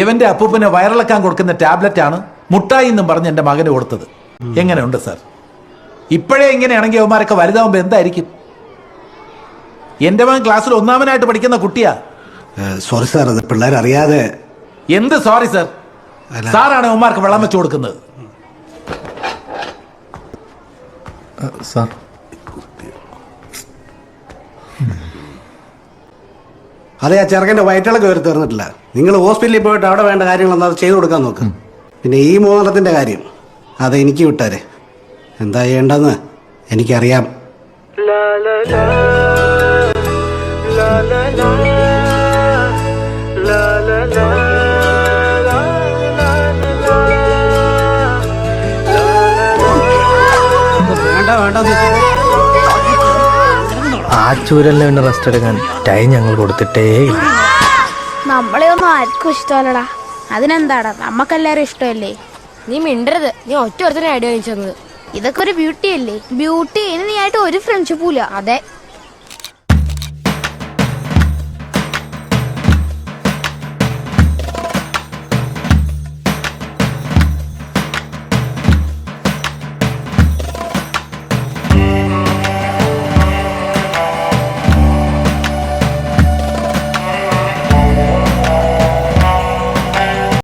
ഇവന്റെ അപ്പൂപ്പനെ വയറിളക്കാൻ കൊടുക്കുന്ന ടാബ്ലറ്റ് ആണ് മുട്ടായി എന്നും പറഞ്ഞ് എന്റെ മകന് കൊടുത്തത്. എങ്ങനെയുണ്ട് സർ? ഇപ്പോഴേ ഇങ്ങനെയാണെങ്കിൽ അവന്മാരൊക്കെ വലുതാവുമ്പോൾ എന്തായിരിക്കും? എന്റെ മകൻ ക്ലാസ്സിൽ ഒന്നാമനായിട്ട് പഠിക്കുന്ന കുട്ടിയാ. സോറി സാർ അത് പിള്ളേർ അറിയാതെ എന്ത് സോറി സർ സാറാണ് അവന്മാർക്ക് വെള്ളം വെച്ചു കൊടുക്കുന്നത്. സാർ. അതെ ആ ചെറുക്കന്റെ വയറ്റിളക്ക് വരെ തീർന്നിട്ടില്ല. നിങ്ങൾ ഹോസ്പിറ്റലിൽ പോയിട്ട് അവിടെ വേണ്ട കാര്യങ്ങൾ അത് ചെയ്തു കൊടുക്കാൻ നോക്ക്. പിന്നെ ഈ മോതിരത്തിന്റെ കാര്യം അത് എനിക്ക് വിട്ടാരെ. എന്താ ചെയ്യേണ്ടതെന്ന് എനിക്കറിയാം. വേണ്ട വേണ്ട ചൂരലിന് വേണ്ടി റെസ്റ്റ് എടുക്കാൻ ടൈം ഞങ്ങൾ കൊടുത്തിട്ടേ നമ്മളെ ഒന്നും ആർക്കും ഇഷ്ടമല്ലടാ. അതിനെന്താടാ? നമ്മക്കെല്ലാരും ഇഷ്ടമല്ലേ? നീ മിണ്ടരുത്. നീ ഒറ്റ ഒരുത്തനെ ഐഡിയ വാങ്ങിച്ചു തന്നത് ഇതൊക്കെ ഒരു ബ്യൂട്ടി അല്ലേ? ബ്യൂട്ടി ഇനി നീ ആയിട്ട് ഒരു ഫ്രണ്ട്ഷിപ്പും ഇല്ല. അതെ.